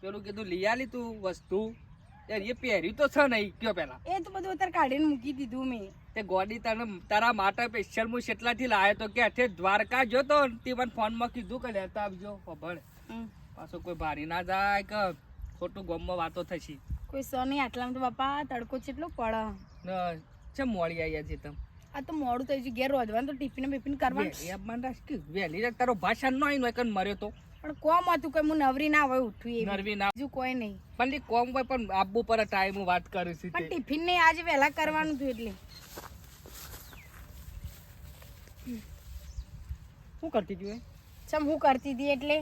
પેલું કીધું લઈ આલી તું વસ્તુ. એ પહેર્યું તો છે નહીં કયો પેલા? એ તો બધું અત્યારે કાઢીને મૂકી દીધું મેં. તે ગોડી તને તારા માટે સ્પેશિયલ હું શેટલાથી લાવ્યો તો કે અઠે દ્વારકા જોતો તે મને ફોનમાં કીધું કે લેતા આવજો ખબર? પાછો કોઈ ભારી ના જાય કે ખોટું ગમમાં વાતો થશે. કોઈ સ નહીં આટલામાં તો બાપા તડકો કેટલો પડે. ને છે મોડી આવ્યા છે તમે? આ તો મોડું થઈ ગયું ઘેર રોજવાનું તો ટિફિન બિફિન કરવાનું. વહેલી તારો ભાષા ન હોય કન મર્યો તો? પણ કોમ હતું કે હું નવરી ના હોય ઉઠું એવી. નરવી ના બીજું કોઈ નહીં. પણ કોમ હોય પણ આબુ પર ટાઈમ હું વાત કરું છું પણ ટિફિન ને આજે વહેલા કરવાનું હતું એટલે. શું કરતી તું ચમ હું કરતી હતી એટલે?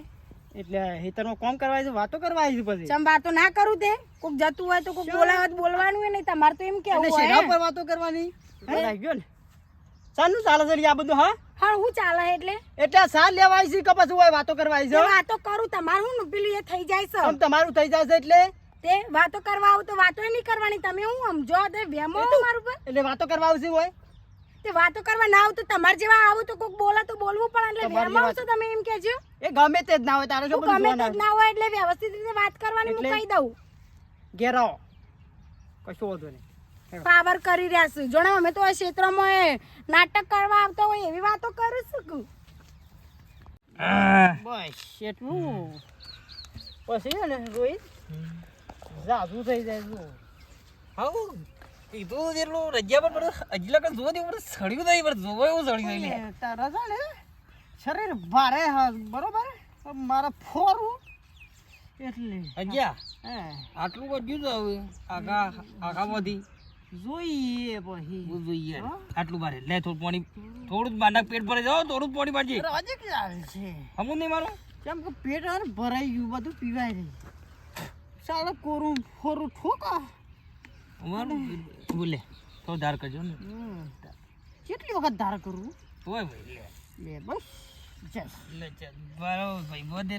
એટલે હેતરમાં કોમ કરવા આવી વાતો કરવા આવી છે પછી? ચમ વાતો ના કરું તે? કોક જતું હોય તો કોક બોલાવત બોલવાનું હોય નહીં તમારે તો એમ કે કેવું હોય? પર વાતો કરવાની? હે? લાગ્યો ને? શાનું ચાલે છે આ બધું હા? હા હું ચાલે એટલે? એટલે આ સાર લેવા આવી છે કે પછી હોય વાતો કરવા આવી છે? વાતો કરું તમારું હું પેલું એ થઈ જાય છે. આમ તમારું થઈ જશે એટલે? તે વાતો કરવા આવું તો વાતો નહીં કરવાની. તમે હું સમજો તે વેમો મારું પર એટલે વાતો કરવા આવશે હોય? તે વાતો કરવા ના આવું તો તમારે જેવા આવું તો કોક બોલે તો બોલવું પડે એટલે વેમો આવશો તમે એમ કહેજો. એ ગમે તે જ ના હોય તારે શું ગમે તે જ ના હોય એટલે વ્યવસ્થિત રીતે વાત કરવાની હું? કહી દઉં. ઘેરો કશું વાંધો નહીં. પાવર કરી રહ્યા છું. જોણે અમે તો આ ક્ષેત્રમાં નાટક કરવા આવતા હોય એવી વાતો કરું છું બસ એટલું. પછી છે ને રોહિત જાદુ થઈ જાય છું. હાઉ? કીધું જેટલું રજ્યા પર બધું હજી લગન જોવા દે બધું સડ્યું નહીં પણ જોવા એવું સડ્યું નહીં. તારા ને શરીર ભારે હા બરોબર? મારા ફોરું એટલે. હજ્યા હે. આટલું તો હવે આખા આખામાંથી. જોઈએ પછી. જોઈએ. આટલું બારે. લે થોડું પાણી થોડું જ પેટ ભરે જાઓ થોડું પાણી બાજી ચાલે છે? હમું નહીં મારું? કેમ કે પેટ હારે ભરાઈ ગયું બધું પીવાય નહીં. ચાલો કોરું ફોરું ઠોકા. અમારું બોલે થોડું ધાર કરજો ને. કેટલી વખત ધાર કરવું હોય ભાઈ લે. બસ. જસ લે ચાલ. બરાબર ભાઈ બોધ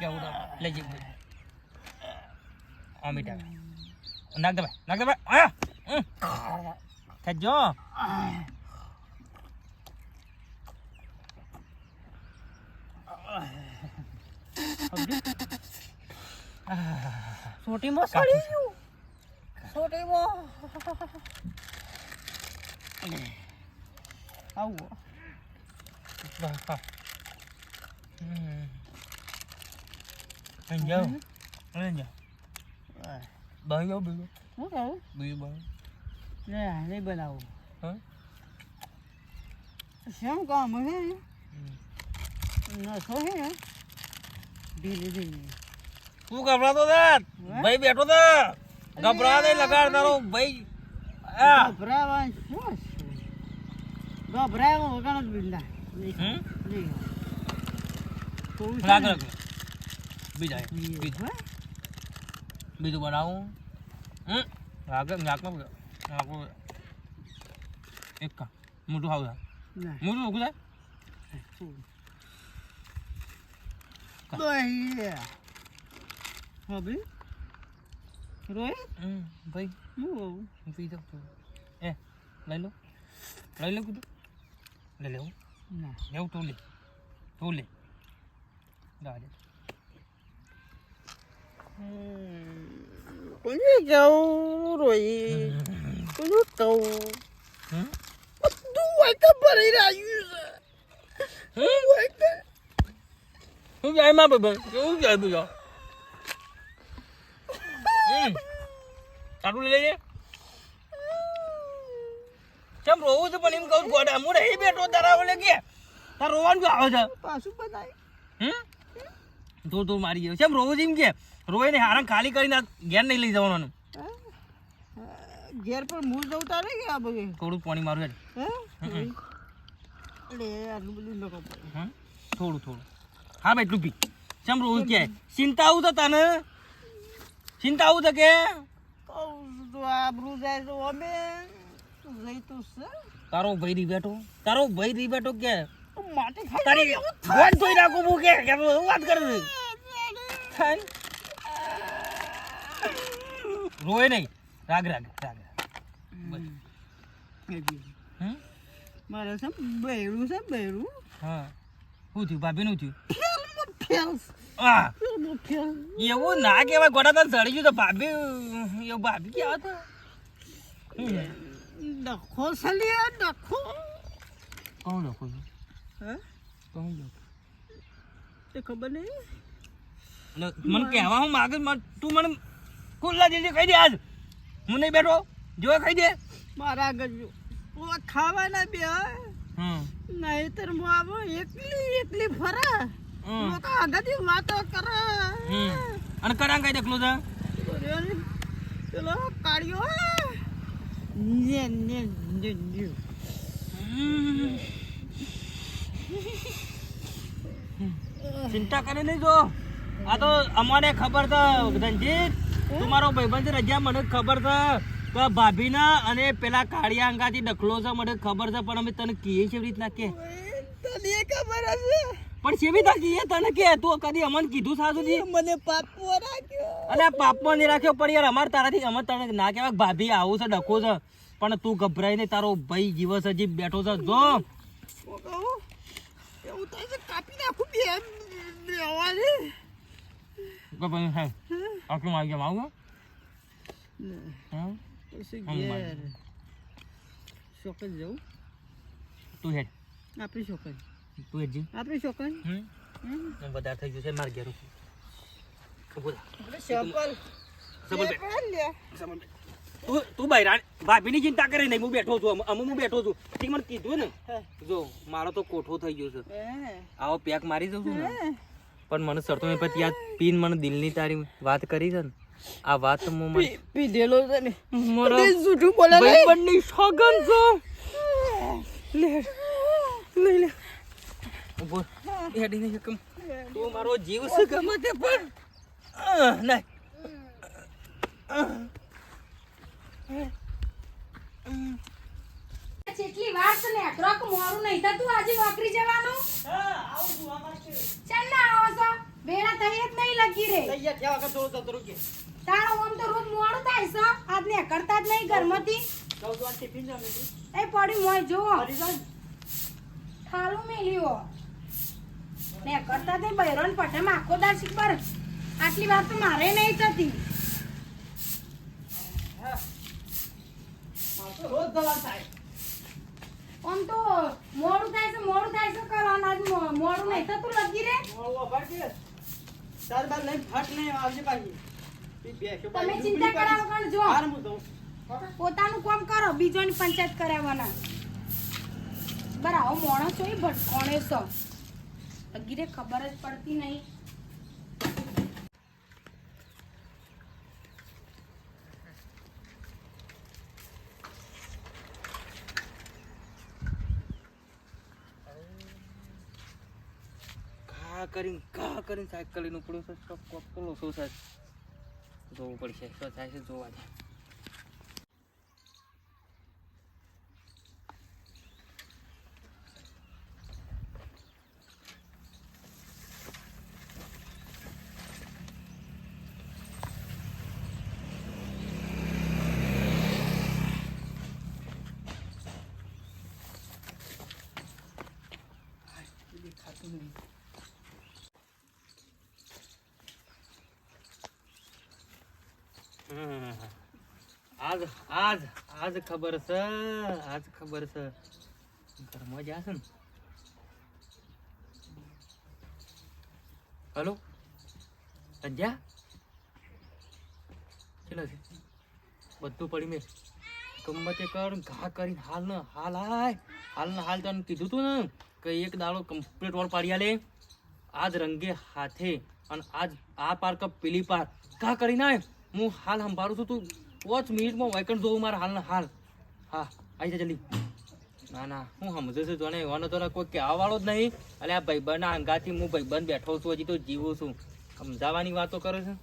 કેવું રાખ. લે જી ભાઈ. આ મીઠા. નાખ દે ભાઈ નાખ દે ભાઈ. આ હમ. થજો સોટીમાં કાઢી સડી ગયું સોટીમાં આવો હમ. અહીં જાઓ અહીં જાઓ બહાર જાઓ બીજું શું કહું બીજું બહાર લે નહીં બનાવું. હા? શેમ કામ હમ. નસો ને ધીરે ધીરે તું ગભરાતો હતા ભાઈ બેઠો હતા ગભરા નહીં લગાડ તારો ભાઈ. ગભરાવા શું છે? ગભરાવા વગર જ રાખ બીજા બીજું બનાવું. હમ? આગળ નાખમાં નાખું એક કા મોટું ખાવું મોટું ઓછું થાય હવે રોહિત હમ ભાઈ હું હું પી જાઉં છું એ લઈ લો લઈ લો કીધું લઈ લેવું ના લેવું તું લે તું લે ગાડે કોને જાઉં કોને કહું બધું હોય તો ભરી રહ્યું છે હોય તો હું જાય માં બાબા કેવું જાય બીજો હમ આટલું લઈ લેજે કેમ રોવું છે પણ એમ કહું ગોડા હું નહીં બેઠો તારા ઓલે કે તાર રોવાનું આવે છે પાછું બનાય હમ તું તું મારી ગયો કેમ રોવું છે એમ કે રોય ને હારણ ખાલી કરીને ઘેર નહીં લઈ જવાનું ઘેર પર મૂળ જવું તારે કે આ બગે થોડું પાણી મારું હેડ. હે? એટલે આટલું બધું ન પડે. થોડું થોડું. હા ભાઈ એટલું પી. કેમ રોવું કે? ચિંતા આવું તો તને ચિંતા આવું તો કે આબરું જાય તો અમે. જઈ તો તારો ભાઈ રી બેઠો. તારો ભાઈ રી બેઠો કે? માટે તારી ફોન ધોઈ નાખું હું કે? કે વાત કરે છે? રોય નહીં. રાગ રાગ રાગ. મારે છે બૈરું છે બૈરું હા. શું થયું? થયું? આ. પેલું ફેર એવું ના કેવાય ગોડા તને સડી ગયું તો ભાભી એવું ભાભી કેવા હતા ડખો સલિયા ડખો. કોણ નખો છો? હે? કોણ લખો તે ખબર નહીં? મને કહેવા હું માગે તું મને ખુલ્લા દિલથી કહી દે આજ. હું નહીં બેઠો. જો ખાઈ દે. મારા ગજુ. ઓ ખાવાના બે હ? નહીતર હું આવો એકલી એકલી ફરા. મો લોકો આગળથી વાતો કરે. અને કરાંગ કઈ દેખલો છે ચલો કાળિયો ને ને ને ને ચિંતા કરી નહીં જો. આ તો અમારે ખબર છે ધનજીત. તમારો મારો ભાઈબંધ રજા મને ખબર છે કે ભાભીના અને પેલા કાળિયા અંગાથી ડખલો છે મને ખબર છે પણ અમે તને કહીએ છે એવી રીતના કે. તને ખબર હશે? પણ કેવી રીતના કહીએ તને કે? તું કદી અમને કીધું સાસુ જી મને પાપો રાખ્યો. અલે પાપો ને રાખ્યો પણ યાર અમારે તારાથી અમે તને ના કહેવાય ભાભી આવું છે ડખો છે. પણ તું ગભરાઈ નહીં તારો ભાઈ જીવસ હજી બેઠો છે જો. એવું છે કાપી નાખું બે આટલું આવી આવું હા? પછી ઘેર જવું તું હેડ આપણી શોકન તું હેડ જી આપણી હમ થઈ ગયું છે માર ઘેર તું બૈરાણ ભાભીની ચિંતા કરે નહીં હું બેઠો છું અમુ હું બેઠો છું ઠીક મને કીધું ને જો મારો તો કોઠો થઈ ગયો છે આવો પેક મારી દઉં છું ને પણ મને સરતો મેં પછી યાદ પીન મને દિલની તારી વાત કરી છે ને આ વાત હું મને પીધેલો છે ને. મારો જૂઠું બોલે. ભાઈબંધની સોગંદ છો લે લે લે. ઊભો. હેડી નહીં કમ. તું મારો જીવ છે ગમે તે પણ. ના. કેટલી વાર છે ને અઢળક મોરું નહીં થતું? આજે નોકરી જવાનું? ચાલ ના આવો છો. વેળા થઈ જ નહીં લગી રે. તૈયાર થયા વગર થોડું તો રૂકે. તારો ઓમ તો રોજ મોડું થાય છે. આજ ને કરતા જ નહીં ઘરમાંથી. આ ટિફિન ને એ પડી મોય જો ખાલું મેલ્યો. ને કરતા નહીં બૈરોન પટમ આખો દાસી પર આટલી વાત તો મારે નહીં થતી. રોજ દવા થાય. આમ તો મોડું થાય છે મોડું થાય છે કરવાનું. મોડું નહીં થતું લગી રે. મોડું ચાર બાર લઈને ફટ લઈને આવજે પાછી. તમે ચિંતા કરાવો કણ જો પોતાનું કામ કરો બીજોની પંચાયત કરાવવાના. બરાબર માણસ હોય ભટકોણે છો અગીરે ખબર જ પડતી નહીં ઘા કરીને ઘા કરીને સાહેબ લઈને ઉપડ્યો છે. સ્ટોપ કોક તો શું છે? જોવું પડશે. શું થાય છે જોવા દે. હમ. આજ આજ આજ ખબર છે, આજ ખબર છે. ઘરમાં જ્યાં છે ને? હલો? સંધ્યા? ચલો છે. બધું પડી મેં. ગમતે કર ઘા કરીને હાલ ને હાલ આય. હાલ ને હાલ તને કીધું તું ને કે એક દાડો કમ્પ્લીટ વોળ પાડી આલે. આજ રંગે હાથે અને આજ આ પાર કપ પેલી પાર. કા કરીને આય. હું હાલ સંભાળું છું તું. પાંચ મિનિટમાં વાયકણ જોઉં મારા હાલ હાલ. હા આવી જા જલ્દી. ના ના, હું સમજુ છું જોને, એવાનો તો કોઈ કહેવા વાળો જ નહીં. અને આ ભાઈબંધના અંગાથી હું ભાઈબંધ બેઠો છું, હજી તો જીવું છું. સમજાવવાની વાતો કરે છે.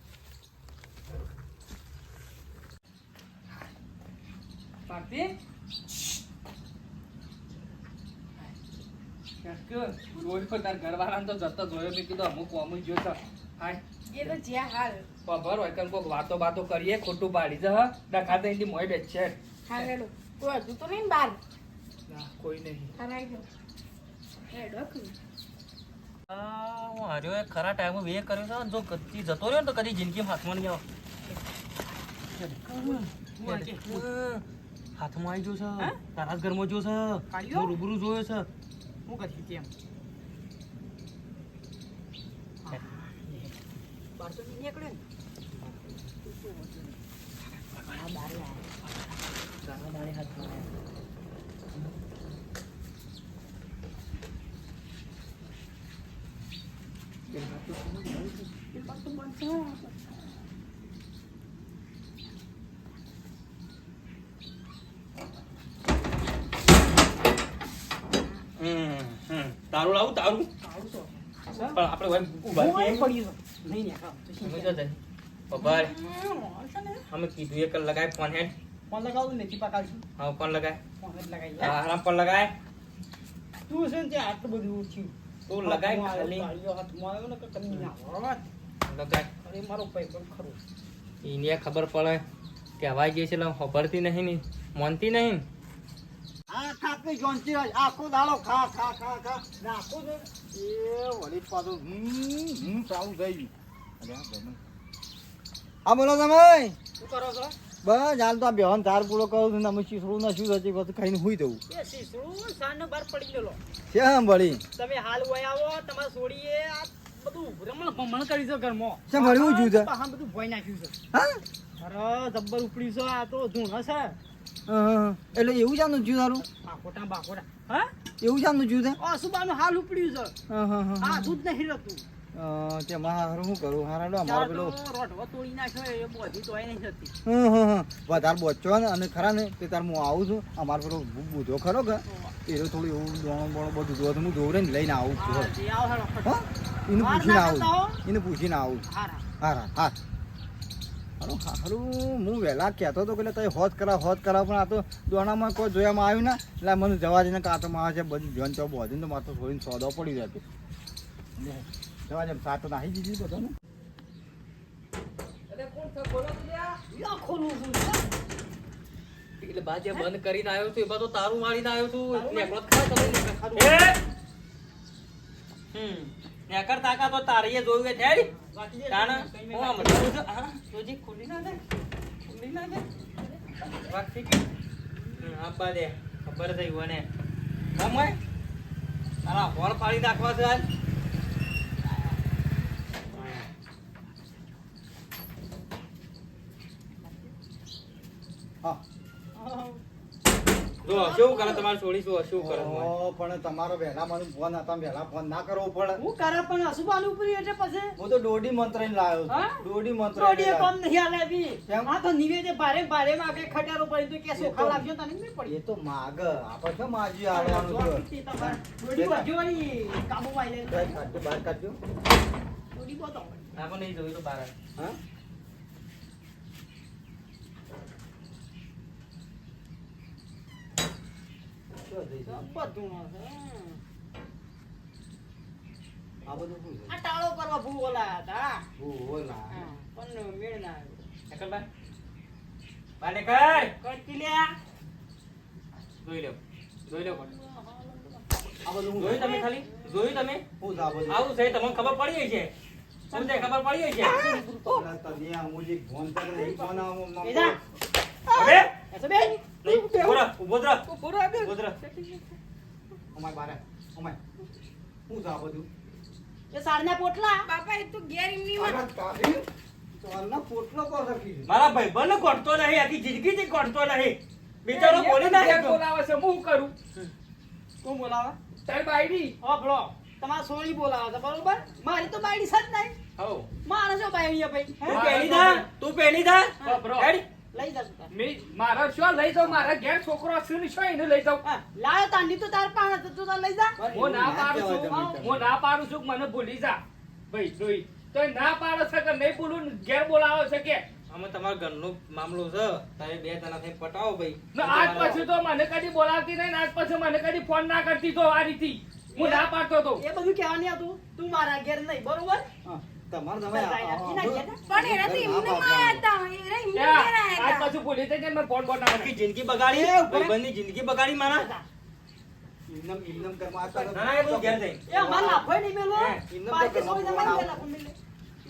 તાર ઘરવાળાને તો જતો જોયો કીધું અમુક અમુક જોયો હાય. એ તો જ્યાં હાલ. ખબર હોય કે કોઈક વાતો બાતો કરીએ ખોટું પાડી. જ ડખા તો એની મોય બેઠ છે. હા હેડો. કોઈ હજુ તો નહીં બાર. ના કોઈ નહીં. હા રાઈ હેડો. હું હાર્યો એ ખરા ટાઈમે વે કર્યો છે જો કદી જતો રહ્યો ને તો કદી જિંદગીમાં હાથમાં નહીં આવે. હાથમાં આવી જોશે છે. તારા ઘરમાં જો છે? રૂબરૂ જોયો છે. હું કરી તેમ બાર તો નીકળે ને. તારા લાવું તારું. પણ આપણે ઊભા પડી. નહીં અમે કીધું એક લગાય ફોન હેડ. ફોન લગાવું નથી પકાડશું હા ફોન લગાય. ફોન આરામ ફોન લગાય. તું છે ને ત્યાં આટલું બધું ઓછું. તું લગાય ખાલી. આવ્યો, હાથમાં આવ્યો ને કે કમી ના. લગાય. અરે મારો ભાઈ પણ ખરો. એને ખબર પડે. કહેવાય જે છે ખબરતી નહીં ને મોનતી નહીં આ ખાતી જોનતી હોય. આખો દાડો ખા ખા ખા ખા. નાખો ને. એ વળી પાછું હમ હમ ચાલુ થઈ ગયું આ ગમે. હા બોલો તમે શું કરો છો? બસ હાલ તો આ બેહન ધાર પૂરો કરું છું ને અમે શીસડું ના શું ખાઈને હુઈ શીસડું સાંજનો બાર પડી ગયેલો. કેમ વળી. તમે હાલ વય આવો તમારે છોડીએ આ બધું રમણ ભમણ કરી છે ઘરમાં. કેમ વળી હું હા બધું ભોય નાખ્યું છે. હા? અરે જબ્બર ઉપડી છે આ તો ધૂણ છે. હા, એટલે એવું જાણનું જ્યુ તારું બાકોટા બાકોટા. હા? એવું જાણનું જ્યુ તે આ સુબાનું હાલ ઉપડ્યું છે. હા હા હા આ દૂધ નહીં રહેતું. અ, તે મારા હારું શું કરું? હારા લો અમારો પેલો રોટવો તોડી નાખ્યો એ બધી તોય નહીં થતી હં, હં, હં. વધારે બોચો ને અને ખરા ને તે તાર હું આવું છું. અમારો પેલો બુધો ખરો કે? એ થોડું એવું દોણો બોણો બધું જોવા હું દોરે ને લઈને આવું છું. એને પૂછીને આવું. એને પૂછીને આવું. હારા. હારા હા. હારું હારું હું વહેલા કહેતો હતો કે એટલે તઈ હોત કરાવ હોત કરાવ પણ આ તો દોણામાં કોઈ જોયામાં આવ્યું ના. એટલે મને જવા જઈને કાંટોમાં આવે છે બધું જોન તો બોધીને તો મારે થોડીને સોદો પડી જતો જવા જેમ સાતો નાહી દીધી બધો ને એટલે બાજે બંધ કરીને આવ્યો છું એમાં તો તારું મારીને આવ્યો છું. જ ખાય તમે? હમ નેકળ તાકા તો તારીએ જોયું જે હું જોજી, ખોલી ના દે ખોલી ના? હમ, આપવા દે ખબર થઈ મને હોય તારા હોર પાડી નાખવા છે જો શું કરે તમારે છોડી? શું શું કરે પણ તમારો વહેલા મને ફોન હતા વહેલા ફોન ના કરવો પડે હું કરે પણ હસુબાનું ઉપડ્યું એટલે પછી? હું તો દોઢી મંત્રાઈને લાવ્યો છું. હા? દોઢી મંત્રાઈને રોડીએ લાવ્યો. કોમ નહીં આલે બી. આ તો નિવેદે ભારે ભારે માં ખટારો પડી તો કે સોખા તો- તને નહીં પડી? એ તો માગ. આપણે માજી આવવાનું છે? વળી આઈ બહાર લે. કાઢજો બહાર કાઢજો. રોડી બહુ આપણે નહીં જોયું તો બહાર હા શું થઈ છે? બધું આ બધું શું આ ટાળો કરવા ભૂવો હતા ઓહો, પણ મેળ ના આવ્યો. નેકળ બહાર. બહાર કરતી લ્યા. જોઈ લો જોઈ લો પણ. આ બધું જોયું તમે ખાલી જોયું તમે બધું? આવું છે તમને ખબર પડી છે શું ખબર પડી છે ફોન કરે ફોન આવો, હવે જ બધું? એ સારના પોટલા? બાપા એ તો ઘેર વાત. પોટલો પર રાખી મારા ભાઈબંધ કોટતો નહીં આખી જિંદગી થી કોટતો નહીં. બિચારો બોલી ના બોલાવે છે હું કરું? કોણ બોલાવે? તારી બાયડી? હોભળો તમારા સોળી બોલાવે છે બરોબર? મારી તો બાયડી છે નહીં. હો મારે જો બાયડી છે ભાઈ. તું પેલી પહેલી થા તું પહેલી થા બબરો. હેડ. લઈ જા તું મારા શું લઈ જાઉં? મારા ઘેર છોકરો છે ને શું એને લઈ જાઉં? લાયો તાંડી તો તાર પાસે તું તાર લઈ જા. હું ના પાડું છું. તમે તમે. હું ના પાડું છું કે મને ભૂલી જા. ભાઈ જોઈ. તો ના પાડે છે કે નહીં બોલું ઘેર બોલાવે છે કે? અમે તમારા ઘરનો મામલો છે. તારે બે જણા પટાવો ભાઈ. આજ પછી તો મને કદી બોલાવતી નહીં ને આજ પછી મને કદી ફોન ના કરતી તો આ રીતે હું ના પાડતો તો. એ બધું કહેવા નહીં હતું. તું મારા ઘેર નહીં બરોબર? હા, તમારે તમે. પણ તો એમને માયા હતા એમને આજ ભૂલી થઈ ફોન જિંદગી બગાડી ભાઈબંધની જિંદગી બગાડી મારા. ઇન્નમ ઇન્નમ કરવા આ ના ના એ બધું ઘેર જઈ એ અમાર લાફોય નહીં મેલો. હે, તો કરવા જમાઈ આવો. દે લાફો મેલે.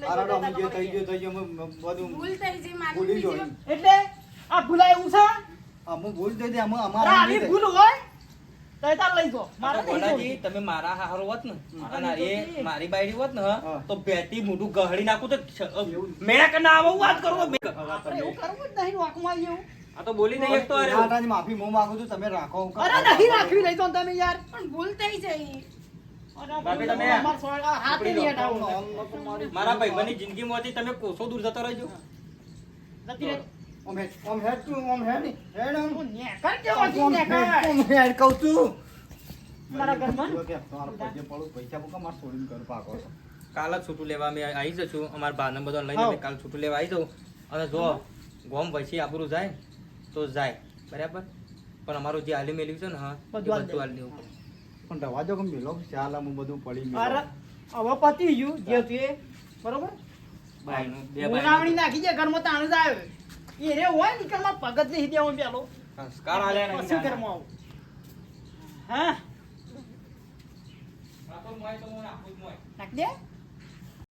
આ રડો અમે જે થઈ ગયું થઈ ગયું બધું ભૂલ થઈ મારી ભૂલી જોઈ. એટલે આ ભૂલાય એવું છે? અમુક ભૂલ થઈ જાય અમે અમારા આવી ભૂલ હોય? તમે મારા હારો હોત ને અને લીધો એ તી. મારી બાયડી હોત ને તો બેટી મોઢું ગહડી નાખું તો છ- મેક ના આવું વાત કરો? તો બે- આપણે એવું. કરવું જ નહીં વાંકમાં એવું. આ તો બોલી નહીં તો અરે. માતાની માફી હું માંગુ છું તમે રાખો અરે નહીં રાખવી નહીં તો તમે યાર. પણ ભૂલ થઈ જઈ. મારા ભાઈ બની ભાઈબંધની જિંદગીમાંથી તમે કોસો દૂર જતો રહેજો. નથી. ઓમ હેડ ઓમ હેડ તું ઓમ હેડ હેડ ઓમ? નેકર કેવો છું, નેકર. ઓમ હેડ કહું છું. મારા ઘરમાં? પૈસે છોડીને ઘર પાકો કાલ જ છૂટું લેવા મેં આવી જશું અમારા બાને બધા લઈને હાઉ. અમે કાલ છૂટું લેવા આવી જાઉં. અને જો ગોમ પછી આપણું જાય તો જાય. બરાબર? પણ અમારું જે આલી મેલ્યું છે ને હા બધું આલી બધું આલી દેવું પણ દવા જો કે મેલો ચાલ આમ બધું પડી અરે ગયું હવે પતી ગયું જે એ. બરોબર? બાયનું, બે ઉનાવણી નાખી દે ઘરમાં તાણ જ આવ્યો એ રે હોય ને કે મારે પગત નહીં દેવો પેલો. સંસ્કાર આલ્યા નહીં પછી ઘરમાં આવું. હા. નાખી દે.